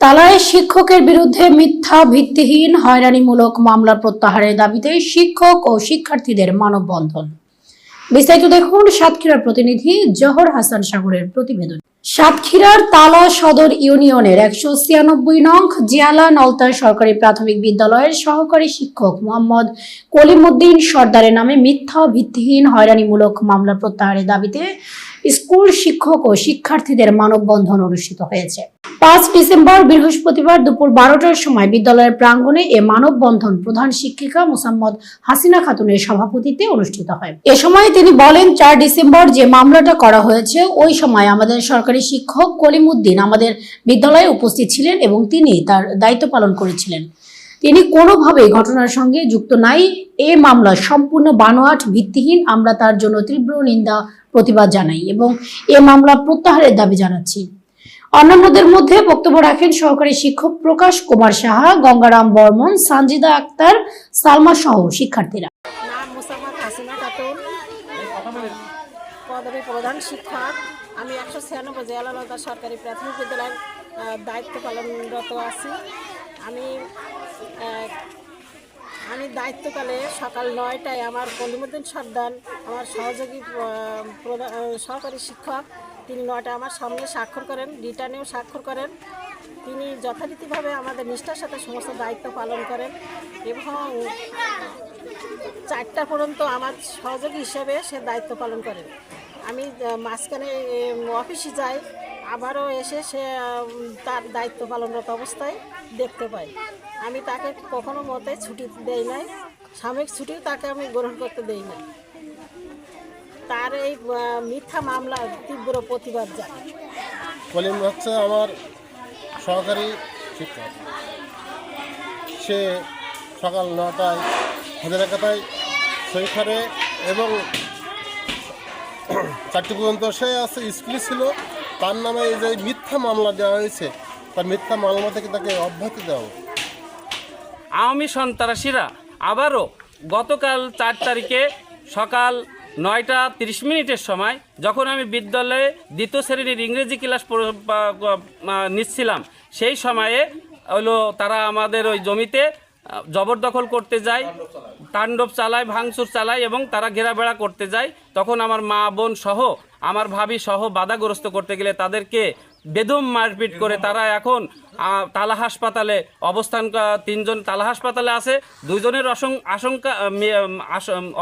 তালায় শিক্ষকের বিরুদ্ধে মিথ্যা ভিত্তিহীন হয়রানিমূলক মামলা প্রত্যাহারের দাবিতে শিক্ষক ও শিক্ষার্থীদের মানববন্ধন। বিস্তারিত দেখুন সাতক্ষীরার প্রতিনিধি জহর হাসান সাগরের প্রতিবেদন। সাতক্ষীরার তালা সদর ইউনিয়নের একশো ছিয়ানব্বই নং জিয়ালা নলতা সরকারি প্রাথমিক বিদ্যালয়ের সহকারী শিক্ষক মোহাম্মদ কলিমুদ্দিন সর্দারের নামে মিথ্যা ভিত্তিহীন হয়রানিমূলক মামলা প্রত্যাহারের দাবিতে স্কুল শিক্ষক ও শিক্ষার্থীদের মানববন্ধন অনুষ্ঠিত হয়েছে। পাঁচ ডিসেম্বর, বৃহস্পতিবার দুপুর বারোটার সময় বিদ্যালয়ের প্রাঙ্গণে এ মানববন্ধন প্রধান শিক্ষিকা মোসাম্মদ হাসিনা খাতুনের সভাপতিত্বে অনুষ্ঠিত হয়। এ সময় তিনি বলেন, চার ডিসেম্বর যে মামলাটা করা হয়েছে, ওই সময় আমাদের সরকারি শিক্ষক কলিমুদ্দিন আমাদের বিদ্যালয়ে উপস্থিত ছিলেন এবং তিনি তার দায়িত্ব পালন করেছিলেন। তিনি কোনোভাবেই ঘটনার সঙ্গে যুক্ত নাই। এ মামলা সম্পূর্ণ বানোয়াট, ভিত্তিহীন, আমরা তার জন্য তীব্র নিন্দা, প্রতিবাদ জানাই এবং এ মামলা প্রত্যাহারের দাবি জানাচ্ছি। অন্যান্যদের মধ্যে বক্তব্য রাখেন সহকারী শিক্ষক প্রকাশ কুমার সাহা গঙ্গারাম বর্মন সানজিদা আক্তার সালমা সহ শিক্ষার্থীরা। পদবী প্রধান শিক্ষক। আমি একশো ছিয়ানব্বই জয়ালতা সরকারি প্রাথমিক বিদ্যালয়ের দায়িত্ব পালনরত আছি। আমি আমি দায়িত্বকালে সকাল নয়টায় আমার কলিমুদ্দিন সর্দার আমার সহযোগী আহ, প্রধা- আহ, সহকারী শিক্ষক তিনি নয়টা আমার সামনে স্বাক্ষর করেন, রিটার্নেও স্বাক্ষর করেন। তিনি যথারীতিভাবে আমাদের নিষ্ঠার সাথে সমস্ত দায়িত্ব পালন করেন এবং চারটা পর্যন্ত আমার সহযোগী হিসেবে সে দায়িত্ব পালন করেন। আমি মাঝখানে অফিসে যাই, আবারও এসে সে তার দায়িত্ব পালনরত অবস্থায় দেখতে পাই। আমি তাকে কখনো মতে ছুটি দেই নাই, সাময়িক ছুটিও তাকে আমি গ্রহণ করতে দেই না তার এই মিথ্যা মামলা তীব্র প্রতিবাদ জানাই কলিম হচ্ছে আমার সহকারী শিক্ষক। সে সকাল নটায় হাজারা কাতায় সই করে এবং চারটি পর্যন্ত সে আছে স্কুলে ছিল। তার নামে এই যে মিথ্যা মামলা দেওয়া হয়েছে তার মিথ্যা মামলা থেকে তাকে অব্যাহতি দেওয়া হোক। আওয়ামী সন্ত্রাসীরা আবারও গতকাল চার তারিখে সকাল নয়টা তিরিশ মিনিটের সময় যখন আমি বিদ্যালয়ে দ্বিতীয় শ্রেণির ইংরেজি ক্লাস নিচ্ছিলাম, সেই সময়ে হলো তারা আমাদের ওই জমিতে জবরদখল করতে যায়, তাণ্ডব চালায়, ভাঙচুর চালায় এবং তারা ঘেরাবেড়া করতে যায়। তখন আমার মা, বোন সহ, আমার ভাবি সহ বাধাগ্রস্ত করতে গেলে তাদেরকে বেদম মারপিট করে তারা এখন তালা হাসপাতালে অবস্থান তিনজন তালা হাসপাতালে আছে, দুজনের আশঙ্কা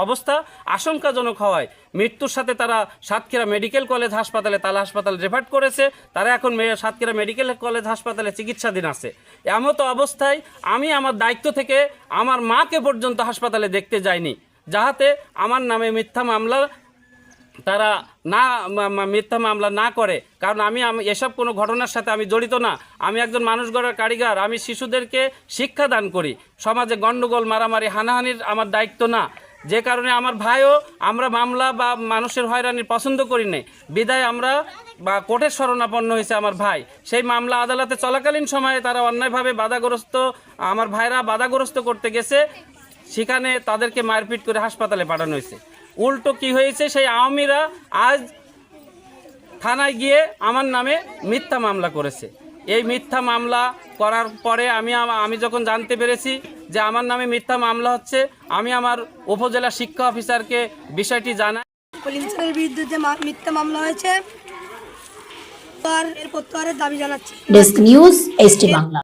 অবস্থা আশঙ্কাজনক হওয়ায় মৃত্যুর সাথে তারা সাতক্ষীরা মেডিকেল কলেজ হাসপাতালে তালা হাসপাতাল রেফার করেছে, তারা এখন সাতক্ষীরা মেডিকেল কলেজ হাসপাতালে চিকিৎসাধীন আছে। এমতো অবস্থায় আমি আমার দায়িত্ব থেকে আমার মাকে পর্যন্ত হাসপাতালে দেখতে যাইনি, যাহাতে আমার নামে মিথ্যা মামলা তারা না মিথ্যা মামলা না করে। কারণ আমি এসব কোনো ঘটনার সাথে আমি জড়িত না। আমি একজন মানুষ গড়ার কারিগর। আমি শিশুদেরকে শিক্ষা দান করি। সমাজে গণ্ডগোল মারামারি, হানাহানির আমার দায়িত্ব না। যে কারণে আমার ভাইও আমরা মামলা বা মানুষের হয়রানির পছন্দ করি নাই। বিদায় আমরা বা কোর্টের শরণাপন্ন হয়েছে আমার ভাই। সেই মামলা আদালতে চলাকালীন সময়ে তারা অন্যায়ভাবে বাধাগ্রস্ত, আমার ভাইরা বাধাগ্রস্ত করতে গেছে। সেখানে তাদেরকে মারপিট করে হাসপাতালে পাঠানো হয়েছে। উল্টো কি হয়েছে সেই আওয়ামীরা আজ থানায় গিয়ে আমার নামে মিথ্যা মামলা করেছে। এই মিথ্যা মামলা করার পরে আমি আমি যখন জানতে পেরেছি যে আমার নামে মিথ্যা মামলা হচ্ছে আমি আমার উপজেলা শিক্ষা অফিসারকে বিষয়টি জানাই। বিরুদ্ধে যে মিথ্যা মামলা হয়েছে তার এর প্রত্যাহারের দাবি জানাচ্ছি। Desk news HT Bangla.